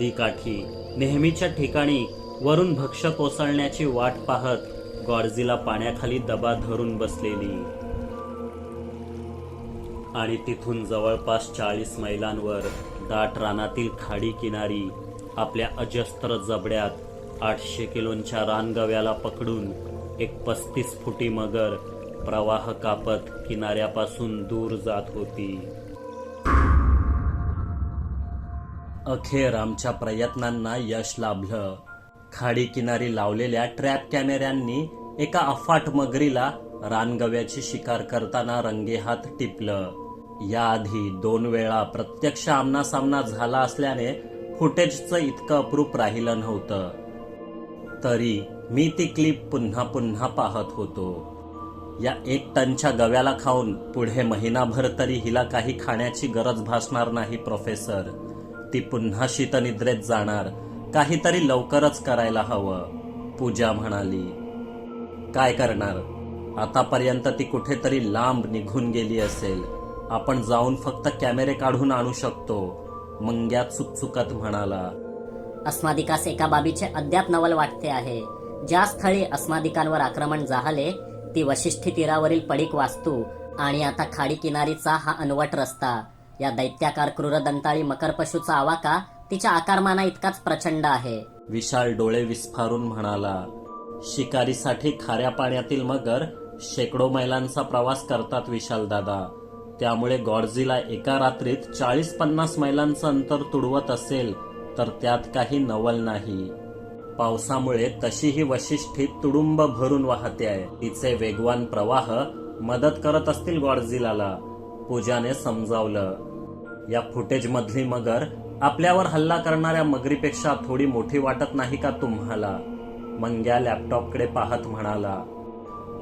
नदीकाठी. नेहमीच्या ठिकाणी वरून भक्ष कोसळण्याची वाट पाहत गॉर्जीला पाण्याखाली दबा धरून बसलेली. आणि तिथून जवळपास चाळीस मैलांवर दाट रानातील खाडी किनारी आपल्या अजस्त्र जबड्यात आठशे किलोंच्या रानगव्याला पकडून एक पस्तीस फुटी मगर प्रवाह कापत किनाऱ्यापासून दूर जात होती. अखेर आमच्या प्रयत्नांना यश लाभलं. खाडी किनारी लावलेल्या ट्रॅप कॅमेऱ्यांनी एका अफाट मगरीला रानगव्याची शिकार करताना रंगेहात टिपलं. याआधी दोन वेळा प्रत्यक्ष आमनासामना झाला असल्याने फुटेजचं इतकं अप्रूप राहिलं नव्हतं. तरी मी ती क्लिप पुन्हा पुन्हा पाहत होतो. या एक टनच्या गव्याला खाऊन पुढे महिनाभर तरी हिला काही खाण्याची गरज भासणार नाही प्रोफेसर. ती पुन्हा शीतनिद्रेत जाणार. काहीतरी लवकरच करायला हवं. पूजा म्हणाली. काय करणार? आतापर्यंत ती कुठेतरी लांब निघून गेली असेल. आपण जाऊन फक्त कॅमेरे काढून आणू शकतो. मंग्या चुकचुकत म्हणाला. अस्मादिकास एका बाबीचे अद्याप नवल वाटते आहे. ज्या स्थळी अस्मादिकांवर आक्रमण झाले ती वशिष्ठी तीरावरील पडीक वास्तू आणि आता खाडी किनारीचा हा अनवट रस्ता. या दैत्याकार क्रूरदंताळी मकर पशुचा आवाका तिच्या आकारमाना इतकाच प्रचंड आहे. विशाल डोळे विस्फारून म्हणाला शिकारीसाठी खाऱ्या पाण्यातील मगर शेकडो मैलांचा प्रवास करतात विशाल दादा. त्यामुळे गॉडजीला एका रात्रीत चाळीस पन्नास मैलांचं अंतर तुडवत असेल तर त्यात काही नवल नाही. पावसामुळे तशीही वशिष्ठी तुडुंब भरून वाहते आहे. तिचे वेगवान प्रवाह मदत करत असतील गॉडझिलाला. पूजाने समजावलं या फुटेज मधली मगर आपल्यावर हल्ला करणाऱ्या मगरीपेक्षा थोडी मोठी वाटत नाही का तुम्हाला? मंग्या लॅपटॉपकडे पाहत म्हणाला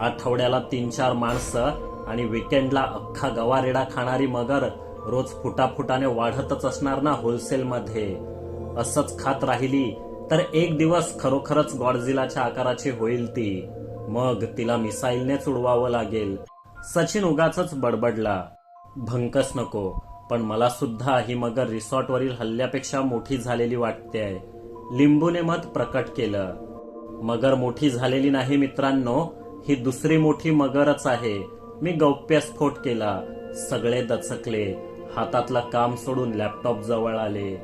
आठवड्याला तीन चार माणसं आणि विकेंडला अख्खा गवारेडा खाणारी मगर रोज फुटाफुटाने वाढतच असणार ना होलसेलमध्ये असंच खात राहिली तर एक दिवस खरोखरच गॉडझिलाच्या आकाराची होईल ती. मग तिला मिसाईलनेच उडवावं लागेल. सचिन उगाच बडबडला भंकस नको. पण मला सुद्धा ही मगर रिसॉर्टवरील हल्ल्यापेक्षा मोठी झालेली वाटते. आहे लिंबूने मत प्रकट केलं. मगर मोठी झालेली नाही मित्रांनो ही दुसरी मोठी मगरच आहे. मी गौप्यस्फोट केला. सगळे दचकले. हातातलं काम सोडून लॅपटॉप जवळ आले.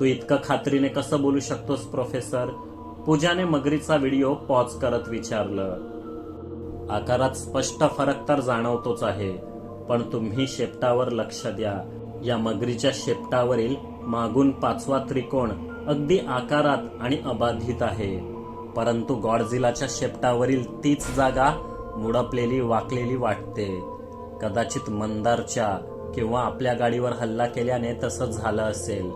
तू इतकं खात्रीने कसं बोलू शकतोस प्रोफेसर? पूजाने मगरीचा व्हिडिओ पॉज करत विचारलं. आकारात स्पष्ट फरक तर जाणवतोच आहे. पण तुम्ही शेपटावर लक्ष द्या. या मगरीच्या शेपटावरील मागून पाचवा त्रिकोण अगदी आकारात आणि अबाधित आहे. परंतु गॉडझिलाच्या शेपटावरील तीच जागा मुडपलेली वाकलेली वाटते. कदाचित मंदारच्या किंवा आपल्या गाडीवर हल्ला केल्याने तसं झालं असेल.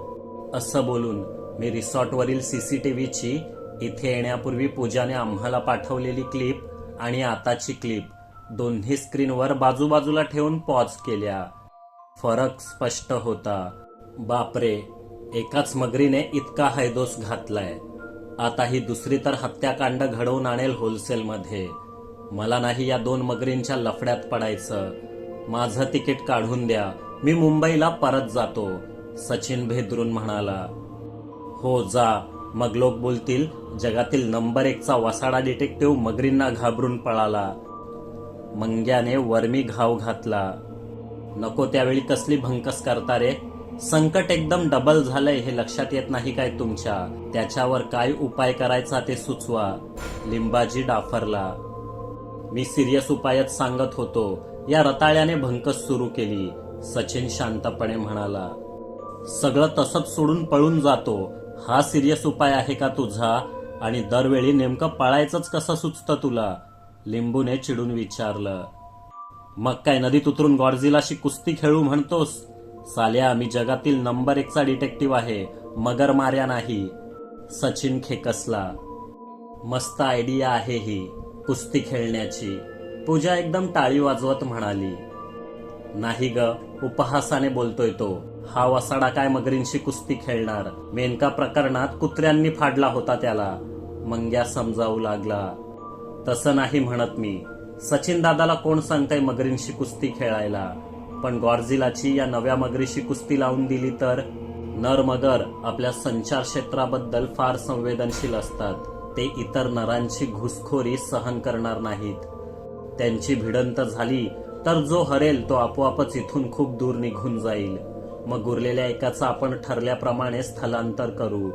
असं बोलून मी रिसॉर्टवरील सी सी टी व्हीची इथे येण्यापूर्वी पूजाने आम्हाला पाठवलेली क्लिप आणि आताची क्लिप. दोन्ही स्क्रीनवर बाजूबाजूला ठेवून पॉज केल्या. फरक स्पष्ट होता. बापरे एकाच मगरीने इतका हैदोस घातलाय. आता ही दुसरी तर हत्याकांड घडवून आणेल होलसेलमध्ये. मला नाही या दोन मगरींच्या लफड्यात पडायचं. माझं तिकीट काढून द्या. मी मुंबईला परत जातो सचिन भेदरून म्हणाला. हो जा. मग लोक बोलतील जगातील नंबर एकचा वसाडा डिटेक्टिव्ह मगरींना घाबरून पळाला. मंग्याने वर्मी घाव घातला. नको त्यावेळी कसली भंकस करता रे? संकट एकदम डबल झालंय हे लक्षात येत नाही काय तुमच्या? त्याच्यावर काय उपाय करायचा ते सुचवा. लिंबाजी डाफरला. मी सिरियस उपायात सांगत होतो. या रताळ्याने भंकस सुरू केली. सचिन शांतपणे म्हणाला सगळं तसंच सोडून पळून जातो. हा सिरियस उपाय आहे का तुझा? आणि दरवेळी नेमकं पळायचंच कसं सुचतं तुला? लिंबूने चिडून विचारलं मग काय नदीत उतरून गॉडझिलाशी कुस्ती खेळू म्हणतोस? साल्या मी जगातील नंबर एकचा डिटेक्टिव्ह आहे मगर मार्या नाही. सचिन खेकसला मस्त आयडिया आहे ही कुस्ती खेळण्याची. पूजा एकदम टाळी वाजवत म्हणाली नाही ग उपहासाने बोलतोय तो. हा वसाडा काय मगरींशी कुस्ती खेळणार? मेनका प्रकरणात कुत्र्यांनी फाडला होता त्याला. मंग्या समजावू लागला तसं नाही म्हणत मी. सचिन दादाला कोण सांगताय मगरींशी कुस्ती खेळायला? पण गॉर्जिलाची या नव्या मगरीशी कुस्ती लावून दिली तर? नर मगर आपल्या संचार क्षेत्राबद्दल फार संवेदनशील असतात. ते इतर नरांची घुसखोरी सहन करणार नाहीत. त्यांची भिडंत झाली तर जो हरेल तो आपोआपच इथून खूप दूर निघून जाईल. मग उरलेल्या एकाचं आपण ठरल्याप्रमाणे स्थलांतर करू.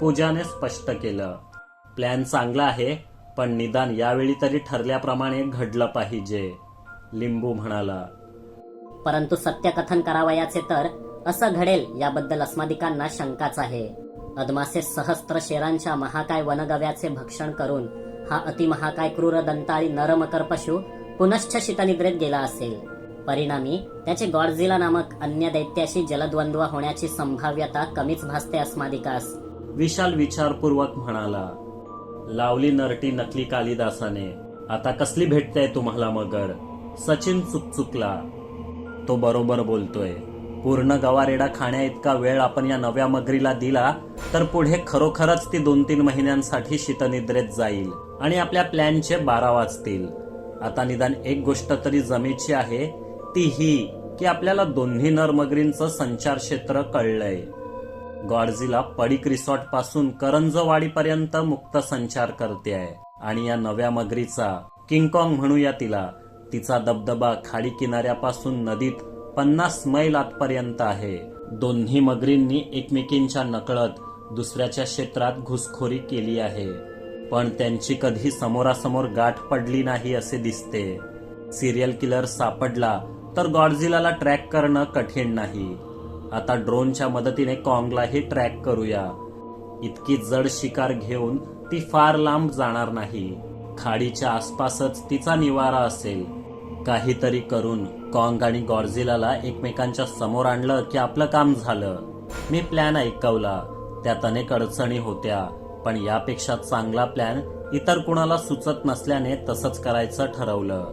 पूजाने स्पष्ट केलं. प्लॅन चांगला आहे पण निदान यावेळी तरी ठरल्याप्रमाणे घडलं पाहिजे लिंबू म्हणाला. परंतु सत्यकथन करावयाचे तर असं घडेल याबद्दल अस्मादिकांना शंकाच आहे. अदमासे सहस्त्र शेरांच्या महाकाय वनगव्याचे भक्षण करून हा अतिमहाकाय क्रूर दंताळी नरमकर पशु पुनश्च शीतनिद्रेत गेला असेल. परिणामी त्याचे गॉडझिला नामक अन्य दैत्याशी जलद्वंद्व होण्याची संभाव्यता कमीच भासते अस्मादिकास. विशाल विचारपूर्वक म्हणाला लावली नरटी नकली कालिदासाने. आता कसली भेटते तुम्हाला मगर? सचिन चुकचुकला तो बरोबर बोलतोय. पूर्ण गवारेडा खाण्या इतका वेळ आपण या नव्या मगरीला दिला तर पुढे खरोखरच ती दोन तीन महिन्यांसाठी शीतनिद्रेत जाईल आणि आपल्या प्लॅनचे बारा वाजतील. आता निदान एक गोष्ट तरी जमेची आहे ती ही की आपल्याला दोन्ही नरमगरींचं संचार क्षेत्र कळलंय. गॉडझिला पडिक रिसॉर्टपासून करंजवाडीपर्यंत मुक्त संचार करते आहे. आणि या नव्या मगरीचा किंगकॉंग म्हणूया तिला. तिचा दबदबा खाडी किनाऱ्यापासून नदीत पन्नास मैल आतपर्यंत आहे. दोन्ही मगरींनी एकमेकींच्या नकळत दुसऱ्याच्या क्षेत्रात घुसखोरी केली आहे. पण त्यांची कधी समोरासमोर गाठ पडली नाही असे दिसते. सिरियल किलर सापडला तर गॉडझिलाला ट्रॅक करणं कठीण नाही. आता ड्रोनच्या मदतीने कॉंगलाही ट्रॅक करूया. इतकी जड शिकार घेऊन ती फार लांब जाणार नाही. खाडीच्या आसपासच तिचा निवारा असेल. काहीतरी करून कॉंग आणि गॉडझिलाला एकमेकांच्या समोर आणलं की आपलं काम झालं. मी प्लॅन ऐकवला. त्यात अनेक अडचणी होत्या पण यापेक्षा चांगला प्लॅन इतर कुणाला सुचत नसल्याने तसंच करायचं ठरवलं.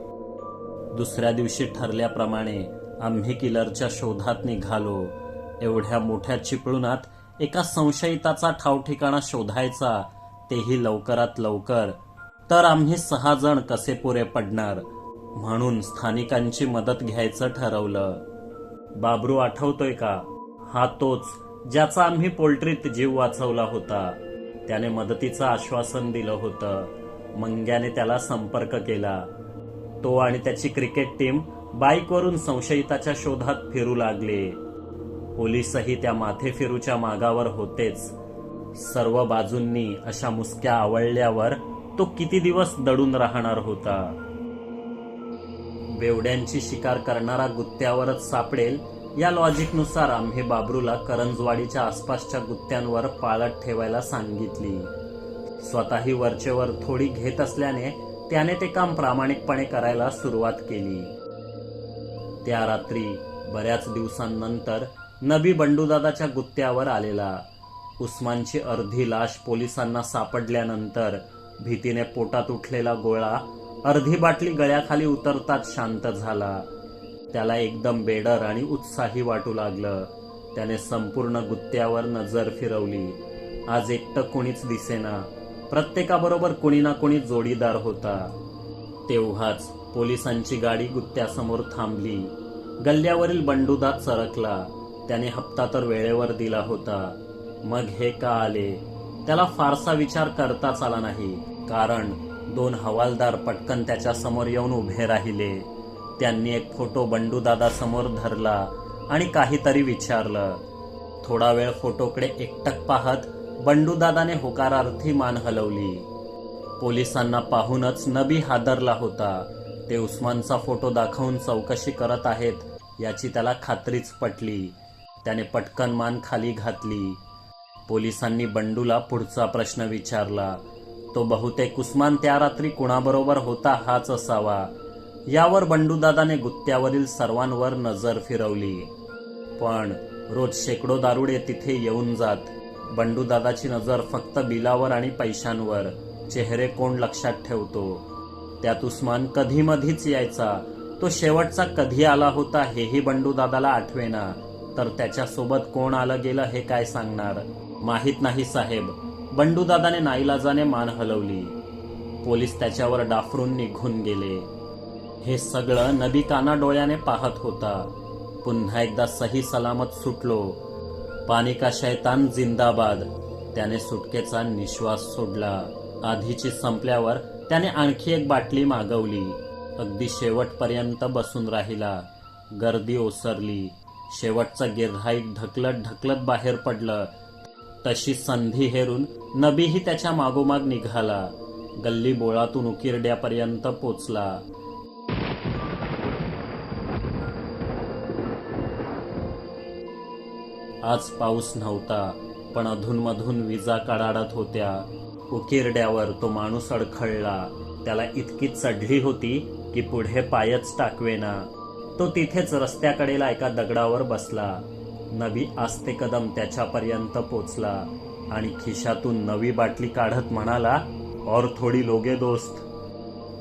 दुसऱ्या दिवशी ठरल्याप्रमाणे आम्ही किलरच्या शोधात निघालो. एवढ्या मोठ्या चिपळुणात एका संशयिताचा ठावठिकाणा शोधायचा तेही लवकरात लवकर. तर आम्ही सहा जण कसे पुरे पडणार? म्हणून स्थानिकांची मदत घ्यायचं ठरवलं. बाबरू आठवतोय का? हा तोच ज्याचा आम्ही पोल्ट्रीत जीव वाचवला होता. त्याने मदतीचं आश्वासन दिलं होतं. मंग्याने त्याला संपर्क केला. तो आणि त्याची क्रिकेट टीम बाईकवरून संशयिताच्या शोधात फिरू लागले. पोलीसही त्या माथेफिरूच्या मागावर होतेच. सर्व बाजूंनी अशा मुसक्या आवळल्यावर तो किती दिवस दडून राहणार होता? बेवड्यांची शिकार करणारा गुत्त्यावरच सापडेल या लॉजिकनुसार आम्ही बाबरूला करंजवाडीच्या आसपासच्या गुत्त्यांवर पाळत ठेवायला सांगितली. स्वतःही वरचेवर थोडी घेत असल्याने त्याने ते काम प्रामाणिकपणे करायला सुरुवात केली. त्या रात्री बऱ्याच दिवसांनंतर नबी बंडूदादाच्या गुत्त्यावर आलेला. उस्मानची अर्धी लाश पोलिसांना सापडल्यानंतर भीतीने पोटात उठलेला गोळा अर्धी बाटली गळ्याखाली उतरताच शांत झाला. त्याला एकदम बेडर आणि उत्साही वाटू लागलं. त्याने संपूर्ण गुत्त्यावर नजर फिरवली. आज एकटं कोणीच दिसेना. प्रत्येकाबरोबर कोणी ना कोणी जोडीदार होता. तेव्हाच पोलिसांची गाडी गुत्त्यासमोर थांबली. गल्ल्यावरील बंडूदा चरकला त्याने हप्ता तर वेळेवर दिला होता. मग हे का आले? त्याला फारसा विचार करताच आला नाही. कारण दोन हवालदार पटकन त्याच्यासमोर येऊन उभे राहिले. त्यांनी एक फोटो बंडूदादा समोर धरला आणि काहीतरी विचारलं. थोडा वेळ फोटोकडे एकटक पाहत बंडूदादाने होकारार्थी मान हलवली. पोलिसांना पाहूनच नबी हादरला होता. ते उस्मानचा फोटो दाखवून चौकशी करत आहेत याची त्याला खात्रीच पटली. त्याने पटकन मान खाली घातली. पोलिसांनी बंडूला पुढचा प्रश्न विचारला. तो बहुतेक उस्मान त्या रात्री कुणाबरोबर होता हाच असावा. यावर बंडूदादाने गुत्त्यावरील सर्वांवर नजर फिरवली. पण रोज शेकडो दारुडे तिथे येऊन जात. बंडूदादाची नजर फक्त बिलावर आणि पैशांवर. चेहरे कोण लक्षात ठेवतो? त्यात उस्मान कधी मधीच यायचा. तो शेवटचा कधी आला होता हेही बंडूदादाला आठवेना. तर त्याच्यासोबत कोण आलं गेलं हे काय सांगणार? माहीत नाही साहेब. बंडूदादाने नाईलाजाने मान हलवली. पोलीस त्याच्यावर डाफरून निघून गेले. हे सगळं नदी काना डोळ्याने पाहत होता. पुन्हा एकदा सही सलामत सुटलो. पाणी का शैतान जिंदाबाद. त्याने सुटकेचा निश्वास सोडला. आधीची संपल्यावर त्याने आणखी एक बाटली मागवली. अगदी शेवटपर्यंत बसून राहिला. गर्दी ओसरली. शेवटचं गिर्हाईक ढकलत ढकलत बाहेर पडलं. तशी संधी हेरून नबीही त्याच्या मागोमाग निघाला. गल्ली बोळातून उकिरड्यापर्यंत पोचला. आज पाऊस नव्हता पण अधूनमधून विजा कडाडत होत्या. उकिरड्यावर तो माणूस अडखळला. त्याला इतकी चढली होती की पुढे पायच टाकवेना. तो तिथेच रस्त्याकडेला एका दगडावर बसला. नवी आस्ते कदम त्याच्यापर्यंत पोचला आणि खिशातून नवी बाटली काढत म्हणाला और थोडी लोगे दोस्त.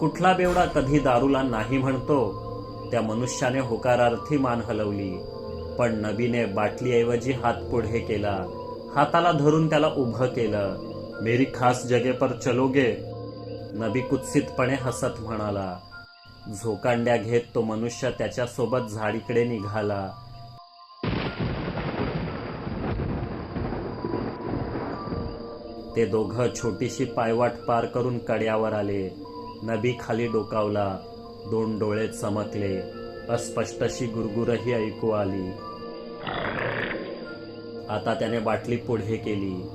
कुठला बेवडा कधी दारूला नाही म्हणतो. त्या मनुष्याने होकारार्थी मान हलवली. पण नबीने बाटलीऐवजी हात पुढे केला. हाताला धरून त्याला उभं केलं. मेरी खास जगे पर चलोगे. नबी कुत्सितपणे हसत म्हणाला. झोकांड्या घेत तो मनुष्य त्याच्यासोबत झाडीकडे निघाला. ते दोघं छोटीशी पायवाट पार करून कड्यावर आले. नबी खाली डोकावला. दोन डोळे चमकले. अस्पष्टशी गुरगुरही ऐकू आली. आता त्याने बाटली पुढे केली.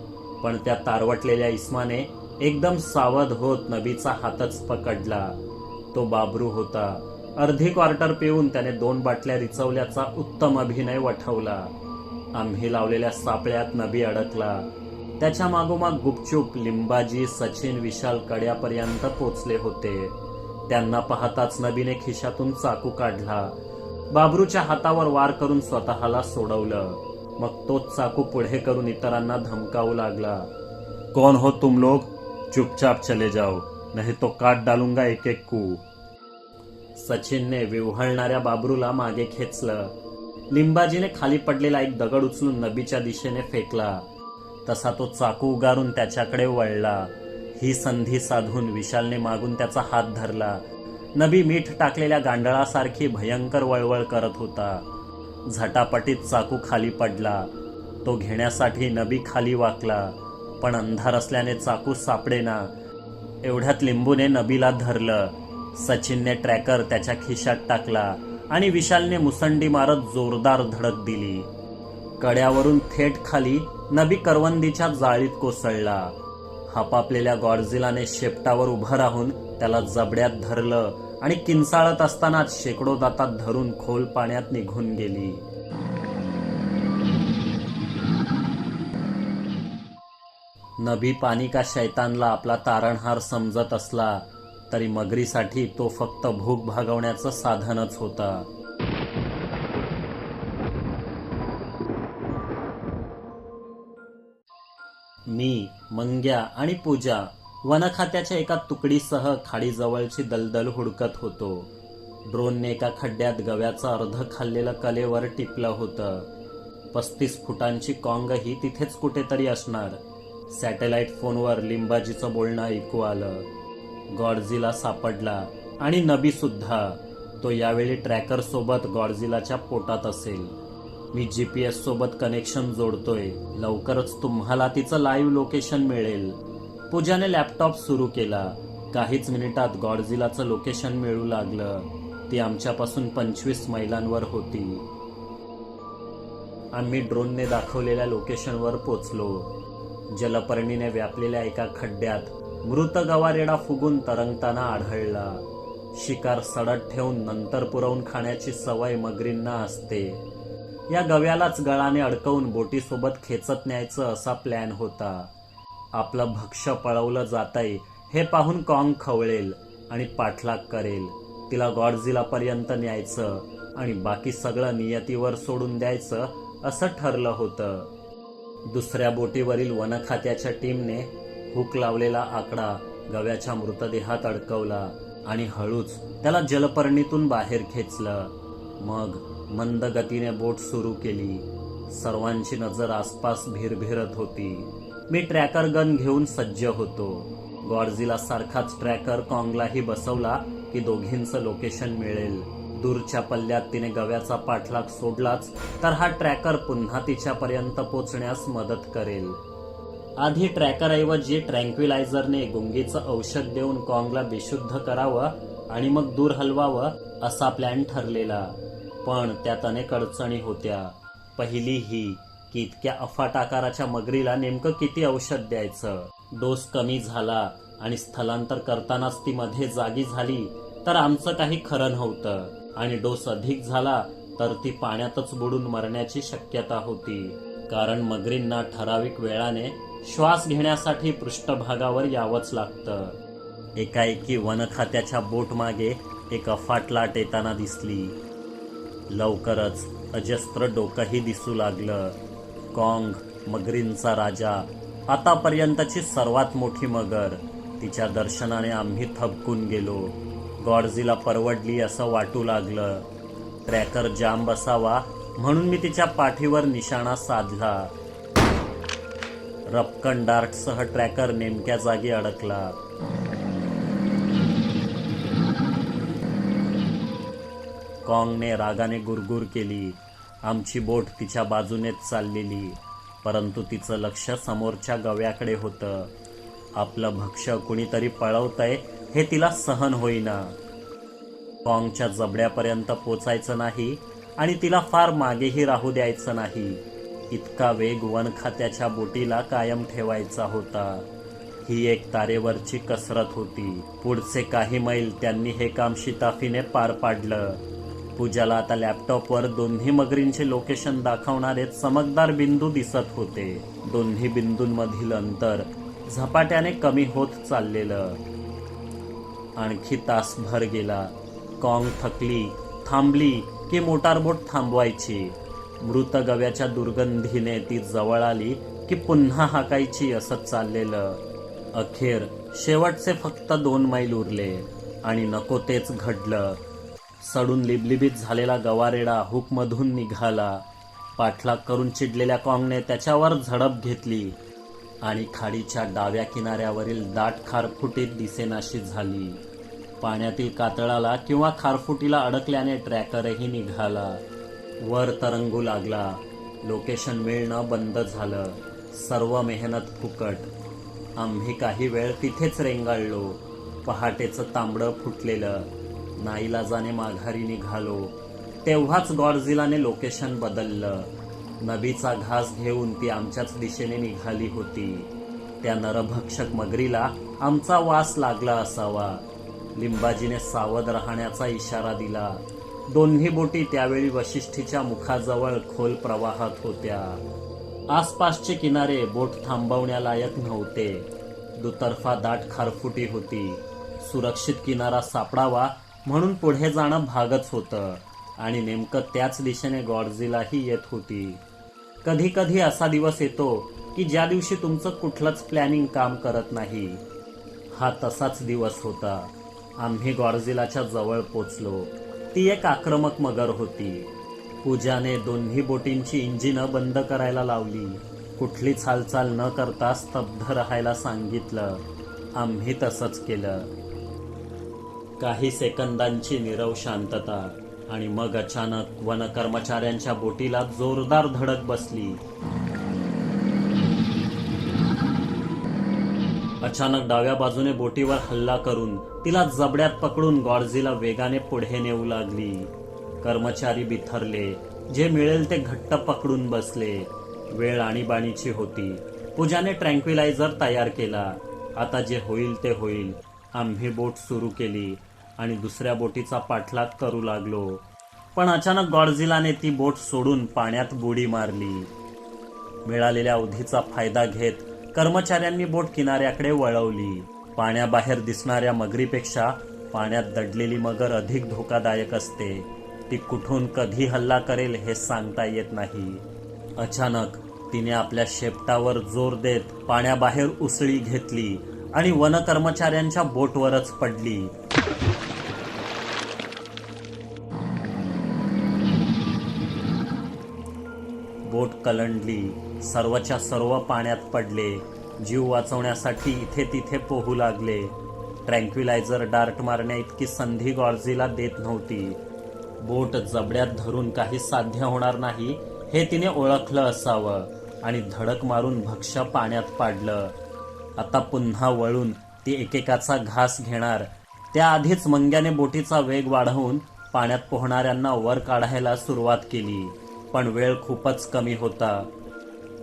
पण त्या तारवटलेल्या इस्माने एकदम सावध होत नबीचा हातच पकडला. तो बाबरू होता. अर्धी क्वार्टर पिऊन त्याने दोन बाटल्या रिचवल्याचा उत्तम अभिनय वठवला. आम्ही लावलेल्या सापळ्यात नबी अडकला. त्याच्या मागोमाग गुपचूप लिंबाजी सचिन विशाल कड्यापर्यंत पोचले होते. त्यांना पाहताच नबीने खिशातून चाकू काढला. बाबरूच्या हातावर वार करून स्वतःला सोडवलं. मग तोच चाकू पुढे करून इतरांना धमकावू लागला. कौन हो तुम लोग? चुपचाप चले जाओ. नाही तो काट डालूंगा एक एक कू सचिनने विव्हळणाऱ्या बाबरूला मागे खेचलं. लिंबाजीने खाली पडलेला एक दगड उचलून नबीच्या दिशेने फेकला. तसा तो चाकू उगारून त्याच्याकडे वळला. ही संधी साधून विशालने मागून त्याचा हात धरला. नबी मीठ टाकलेल्या गांडळासारखी भयंकर वळवळ करत होता. झटापटीत चाकू खाली पडला. तो घेण्यासाठी नबी खाली वाकला. पण अंधार असल्याने चाकू सापडेना. एवढ्यात लिंबूने नबीला धरलं. सचिनने ट्रॅकर त्याच्या खिशात टाकला आणि विशालने मुसंडी मारत जोरदार धडक दिली. कड्यावरून थेट खाली नबी करवंदीच्या जाळीत कोसळला. हपापलेल्या गॉडझिलाने शेपटावर उभं राहून त्याला जबड्यात धरलं आणि किंचाळत असतानाच शेकडो दातात धरून खोल पाण्यात निघून गेली. नभी पाणी का शैतानला आपला तारणहार समजत असला तरी मगरीसाठी तो फक्त भूक भागवण्याचं साधनच होता. मी मंग्या आणि पूजा वनखात्याच्या एका तुकडीसह खाडीजवळची दलदल हुडकत होतो. ड्रोनने एका खड्ड्यात गव्याचं अर्ध खाल्लेलं कलेवर टिपलं होतं. पस्तीस फुटांची कॉंगही तिथेच कुठेतरी असणार. सॅटेलाइट फोनवर लिंबाजीचं बोलणं ऐकू आलं. गॉडझिला सापडला. आणि नबीसुद्धा तो यावेळी ट्रॅकरसोबत गॉडझिलाच्या पोटात असेल. मी जी पी सोबत कनेक्शन जोडतोय. लवकरच तुम्हाला तिचं लाईव्ह लोकेशन मिळेल. पूजाने लॅपटॉप सुरू केला. काहीच मिनिटात गॉडझिलाचं लोकेशन मिळू लागलं. ती आमच्यापासून पंचवीस मैलांवर होती. आम्ही ड्रोनने दाखवलेल्या लोकेशनवर पोचलो. जलपर्णीने व्यापलेल्या एका खड्ड्यात मृत गवारेडा फुगून तरंगताना आढळला. शिकार सडत ठेवून नंतर पुरवून खाण्याची सवय मगरींना असते. या गव्यालाच गळाने अडकवून बोटीसोबत खेचत न्यायचं असा प्लॅन होता. आपलं भक्ष्य पळवलं जातंय हे पाहून कॉंग खवळेल आणि पाठलाग करेल. तिला गॉडझिलापर्यंत न्यायचं आणि बाकी सगळं नियतीवर सोडून द्यायचं असं ठरलं होतं. दुसऱ्या बोटीवरील वनखात्याच्या टीमने हुक लावलेला आकडा गव्याच्या मृतदेहात अडकवला आणि हळूच त्याला जलपर्णीतून बाहेर खेचलं. मग मंद गतीने बोट सुरू केली. सर्वांची नजर आसपास भिरभिरत होती. मी ट्रॅकर गन घेऊन सज्ज होतो. गॉडझिला सारखाच ट्रॅकर कॉंगलाही बसवला की दोघींचं लोकेशन मिळेल. दूरच्या पल्ल्यात तिने गव्याचा पाठलाग सोडलाच तर हा ट्रॅकर पुन्हा तिच्यापर्यंत पोचण्यास मदत करेल. आधी ट्रॅकरऐवजी ट्रँक्विलायझरने गुंगीचं औषध देऊन कॉंगला विशुद्ध करावं आणि मग दूर हलवावं असा प्लॅन ठरलेला. पण त्यात अनेक अडचणी होत्या. पहिली ही की इतक्या अफाट आकाराच्या मगरीला नेमकं किती औषध द्यायचं? डोस कमी झाला आणि स्थलांतर करतानाच ती मध्ये जागी झाली तर आमचं काही खरं नव्हतं. आणि डोस अधिक झाला तर ती पाण्यातच बुडून मरण्याची शक्यता होती. कारण मगरींना ठराविक वेळाने श्वास घेण्यासाठी पृष्ठभागावर यावंच लागतं. एकाएकी वनखात्याच्या बोटमागे बोट मागे एक अफाट लाट येताना दिसली. लवकरच अजस्त्र डोकंही दिसू लागलं. कॉंग मगरींचा राजा आतापर्यंतची सर्वात मोठी मगर. तिच्या दर्शनाने आम्ही थबकून गेलो. गॉडझीला परवडली असं वाटू लागलं. ट्रॅकर जाम बसावा म्हणून मी तिच्या पाठीवर निशाणा साधला. रपकन डार्टसह ट्रॅकर नेमक्या जागी अडकला. कॉंगने रागाने गुरगुर केली. आमची बोट तिच्या बाजूनेच चाललेली परंतु तिचं लक्ष समोरच्या गव्याकडे होतं. आपलं भक्ष्य कुणीतरी पळवतंय हे तिला सहन होईना. कॉंगच्या जबड्यापर्यंत पोचायचं नाही आणि तिला फार मागेही राहू द्यायचं नाही. इतका वेग वन खात्याच्या बोटीला कायम ठेवायचा होता. ही एक तारेवरची कसरत होती. पुढचे काही मैल त्यांनी हे काम शिताफीने पार पाडलं. पूजाला आता लॅपटॉपवर दोन्ही मगरींचे लोकेशन दाखवणारे चमकदार बिंदू दिसत होते. दोन्ही बिंदूंमधील अंतर झपाट्याने कमी होत चाललेलं. आणखी तासभर गेला. कॉंग थकली थांबली की मोटारबोट थांबवायची. मृत गव्याच्या दुर्गंधीने ती जवळ आली की पुन्हा हाकायची असं चाललेलं. अखेर शेवटचे फक्त दोन मैल उरले आणि नको तेच घडलं. सडून लिबलिबीत झालेला गवारेडा हुकमधून निघाला. पाठलाग करून चिडलेल्या कॉंगने त्याच्यावर झडप घेतली आणि खाडीच्या डाव्या किनाऱ्यावरील दाट खारफुटीत दिसेनाशी झाली. पाण्यातील कातळाला किंवा खारफुटीला अडकल्याने ट्रॅकरही निघाला. वर तरंगू लागला. लोकेशन मिळणं बंद झालं. सर्व मेहनत फुकट. आम्ही काही वेळ तिथेच रेंगाळलो. पहाटेचं तांबडं फुटलेलं. नाईलाजाने माघारी निघालो. तेव्हाच गॉडझिलाने लोकेशन बदललं. नबीचा घास घेऊन ती आमच्याच दिशेने निघाली होती. त्या नरभक्षक मगरीला आमचा वास लागला असावा. लिंबाजीने सावध राहण्याचा इशारा दिला. दोन्ही बोटी त्यावेळी वशिष्ठीच्या मुखाजवळ खोल प्रवाहात होत्या. आसपासचे किनारे बोट थांबवण्यालायक नव्हते. दुतर्फा दाट खारफुटी होती. सुरक्षित किनारा सापडावा म्हणून पुढे जाणं भागच होतं आणि नेमकं त्याच दिशेने गॉडझिलाही येत होती. कधी कधी असा दिवस येतो की ज्या दिवशी तुमचं कुठलंच प्लॅनिंग काम करत नाही. हा तसाच दिवस होता. आम्ही गॉर्झिलाच्या जवळ पोचलो. ती एक आक्रमक मगर होती. पूजाने दोन्ही बोटींची इंजिनं बंद करायला लावली. कुठलीच हालचाल न करता स्तब्ध राहायला सांगितलं. आम्ही तसंच केलं. काही सेकंदांची निरव शांतता आणि मग अचानक वन कर्मचाऱ्यांच्या बोटीला जोरदार धडक बसली. अचानक डाव्या बाजूने बोटीवर हल्ला करून तिला जबड्यात पकडून गॉडझीला वेगाने पुढे नेऊ लागली. कर्मचारी बिथरले. जे मिळेल ते घट्ट पकडून बसले. वेळ आणीबाणीची होती. पूजाने ट्रँक्विलायझर तयार केला. आता जे होईल ते होईल. आम्ही बोट सुरू केली आणि दुसऱ्या बोटीचा पाठलाग करू लागलो. पण अचानक गॉडझिलाने ती बोट सोडून पाण्यात बुडी मारली. मिळालेल्या अवधीचा फायदा घेत कर्मचाऱ्यांनी बोट किनाऱ्याकडे वळवली. पाण्याबाहेर दिसणाऱ्या मगरीपेक्षा पाण्यात दडलेली मगर अधिक धोकादायक असते. ती कुठून कधी हल्ला करेल हे सांगता येत नाही. अचानक तिने आपल्या शेपटावर जोर देत पाण्याबाहेर उसळी घेतली आणि वन कर्मचाऱ्यांच्या बोटवरच पडली. बोट कलंडली सर्वच्या सर्व पाण्यात पडले जीव वाचवण्यासाठी इथे तिथे पोहू लागले. ट्रँक्विलायझर डार्ट मारण्या इतकी संधी गॉर्झीला देत नव्हती. बोट जबड्यात धरून काही साध्य होणार नाही हे तिने ओळखलं असावं आणि धडक मारून भक्ष्य पाण्यात पाडलं. आता पुन्हा वळून ती एकेकाचा घास घेणार. त्याआधीच मंग्याने बोटीचा वेग वाढवून पाण्यात पोहणाऱ्यांना वर काढायला सुरुवात केली. पण वेळ खूपच कमी होता.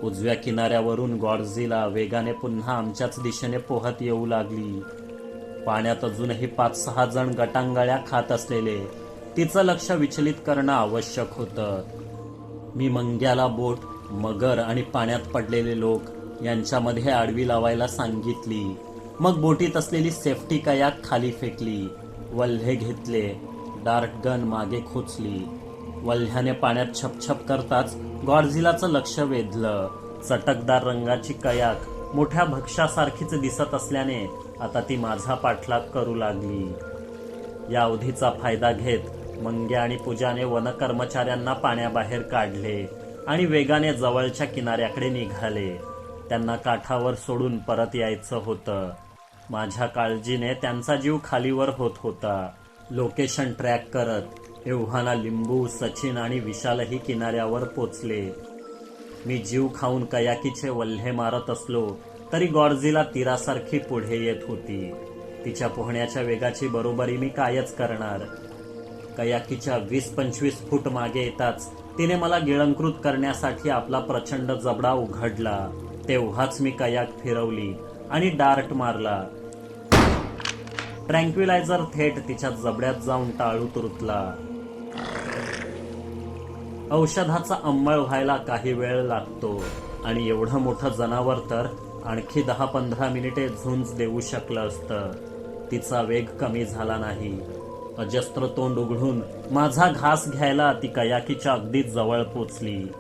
उजव्या किनाऱ्यावरून गॉडझिला वेगाने पुन्हा आमच्याच दिशेने पोहत येऊ लागली. पाण्यात अजूनही पाच सहा जण गटांगळ्या खात असलेले तिचं लक्ष विचलित करणं आवश्यक होतं. मी मंग्याला बोट मगर आणि पाण्यात पडलेले लोक यांच्यामध्ये आडवी लावायला सांगितली. मग बोटीत असलेली सेफ्टी कयाक खाली फेकली वल्हे घेतले डार्ट गन मागे खोचली. वल्ह्याने पाण्यात छपछप करताच गॉडझिलाचं लक्ष वेधलं. चटकदार रंगाची कयाक मोठ्या भक्ष्यासारखीच दिसत असल्याने आता ती माझा पाठलाग करू लागली. या अवधीचा फायदा घेत मंग्या आणि पूजाने वनकर्मचाऱ्यांना पाण्याबाहेर काढले आणि वेगाने जवळच्या किनाऱ्याकडे निघाले. त्यांना काठावर सोडून परत यायचं होतं. माझ्या काळजीने त्यांचा जीव खालीवर होत होता. लोकेशन ट्रॅक करत एव्हाना लिंबू सचिन आणि विशालही किनाऱ्यावर पोचले. मी जीव खाऊन कयाकीचे वल्हे मारत असलो तरी गॉर्जीला तीरासारखी पुढे येत होती. तिच्या पोहण्याच्या वेगाची बरोबरी मी कायच करणार? कयाकीच्या वीस पंचवीस फूट मागे येताच तिने मला गिळंकृत करण्यासाठी आपला प्रचंड जबडा उघडला. तेव्हाच मी कयाक फिरवली आणि डार्ट मारला. ट्रँक्विलायझर थेट तिच्या जबड्यात जाऊन टाळूत रुतला औषधाचा अंमळ व्हायला काही वेळ लागतो. आणि एवढं मोठं जनावर तर आणखी दहा पंधरा मिनिटे झुंज देऊ शकलं असतं. तिचा वेग कमी झाला नाही. अजस्त्र तोंड उघडून माझा घास घ्यायला ती कयाकीच्या अगदी जवळ पोचली.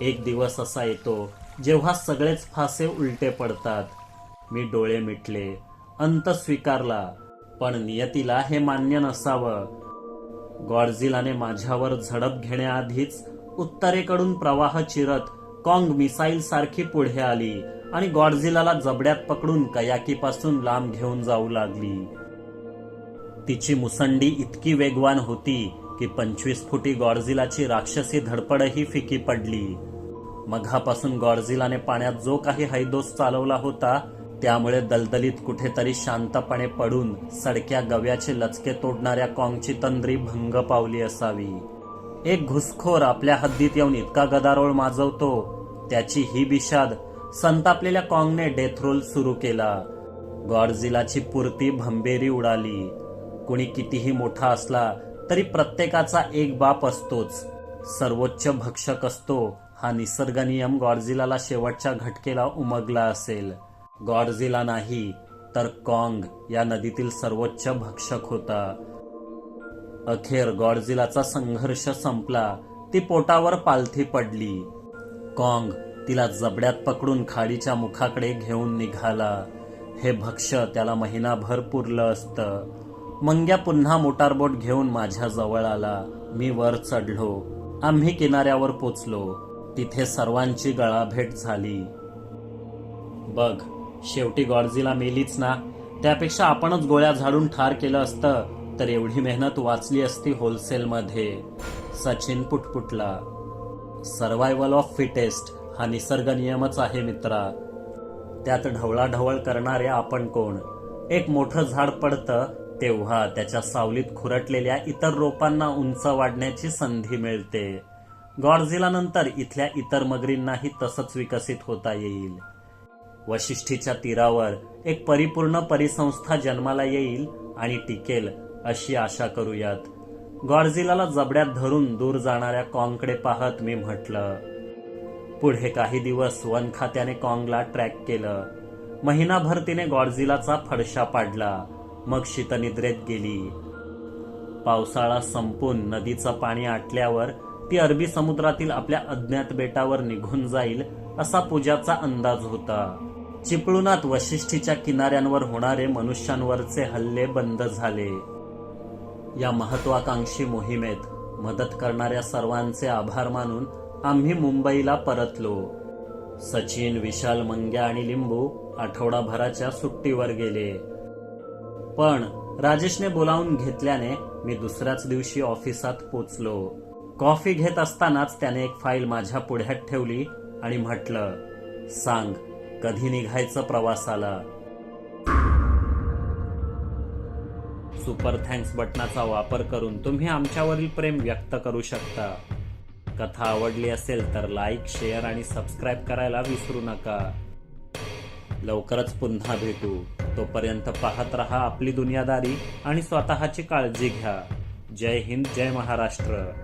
एक दिवस असा येतो जेव्हा सगळेच फासे उलटे पडतात. मी डोळे मिटले अंत स्वीकारला पण नियतीला हे मान्य नसावं. गॉडझिलाने माझ्यावर झडप घेण्याआधीच उत्तरेकडून प्रवाह चिरत कॉंग मिसाईल सारखी पुढे आली आणि गॉडझिलाला जबड्यात पकडून कयाकीपासून लांब घेऊन जाऊ लागली. तिची मुसंडी इतकी वेगवान होती की पंचवीस फुटी गॉडझिलाची राक्षसी धडपडही फिकी पडली. मघापासून गॉडझिलाने पाण्यात जो काही हैदोस चालवला होता त्यामुळे दलदलीत कुठेतरी शांतपणे पडून सडक्या गव्याचे लचके तोडणाऱ्या कॉंगची तंद्री भंग पावली असावी. एक घुसखोर आपल्या हद्दीत येऊन इतका गदारोळ माजवतो त्याची ही बिशाद संतापलेल्या कॉंगने डेथरोल सुरू केला. गॉडझिलाची पुरती भंबेरी उडाली. कुणी कितीही मोठा असला तरी प्रत्येकाचा एक बाप असतोच. सर्वोच्च भक्षक असतो हा निसर्ग नियम गॉडझिलाला शेवटच्या घटकेला उमगला असेल. गॉडझिला नाही तर कॉंग या नदीतील सर्वोच्च भक्षक होता. अखेर गॉडझिलाचा संघर्ष संपला ती पोटावर पालथी पडली. कॉंग तिला जबड्यात पकडून खाडीच्या मुखाकडे घेऊन निघाला. हे भक्ष त्याला महिनाभर पुरलं असतं. मंग्या पुन्हा मोटारबोट घेऊन माझ्या जवळ आला. मी वर चढलो. आम्ही किनाऱ्यावर पोचलो. तिथे सर्वांची गळाभेट झाली. बघ शेवटी गॉडझिला मेलीच ना. त्यापेक्षा आपणच गोळ्या झाडून ठार केलं असतं तर एवढी मेहनत वाचली असती होलसेलमध्ये. सचिन पुटपुटला. सर्वायवल ऑफ फिटेस्ट हा निसर्ग नियमच आहे मित्रा. त्यात ढवळाढवळ करणारे आपण कोण? एक मोठं झाड पडतं तेव्हा त्याच्या सावलीत खुरटलेल्या इतर रोपांना उंच वाढण्याची संधी मिळते. गॉडझिला नंतर इथल्या इतर मगरींनाही तसंच विकसित होता येईल. वशिष्ठीच्या तीरावर एक परिपूर्ण परिसंस्था जन्माला येईल आणि टिकेल अशी आशा करूयात. गॉडझिलाला जबड्यात धरून दूर जाणाऱ्या कॉंगकडे पाहत मी म्हटलं पुढे काही दिवस वन खात्याने कॉंगला ट्रॅक केलं. महिनाभर तिने गॉडझिलाचा फडशा पाडला. मग शीतनिद्रेत गेली. पावसाळा संपून नदीचं पाणी आटल्यावर ती अरबी समुद्रातील आपल्या अज्ञात बेटावर निघून जाईल असा पूजाचा अंदाज होता. चिपळूणात वशिष्ठीच्या किनाऱ्यांवर होणारे मनुष्यांवरचे हल्ले बंद झाले. या महत्वाकांक्षी मोहिमेत मदत करणाऱ्या सर्वांचे आभार मानून आम्ही मुंबईला परतलो. सचिन विशाल मंग्या आणि लिंबू आठवडाभराच्या सुट्टीवर गेले. पण राजेशने बोलावून घेतल्याने मी दुसऱ्याच दिवशी ऑफिसात पोचलो. कॉफी घेत असतानाच त्याने एक फाईल माझ्या पुढ्यात ठेवली आणि म्हटलं सांग कधी निघायचं प्रवासाला? सुपर थँक्स बटनाचा वापर करून तुम्ही आमच्यावरील प्रेम व्यक्त करू शकता. कथा आवडली असेल तर लाईक शेअर आणि सबस्क्राईब करायला विसरू नका. लवकरच पुन्हा भेटू. तोपर्यंत पाहत रहा आपली दुनियादारी आणि स्वतःची काळजी घ्या. जय हिंद जय महाराष्ट्र.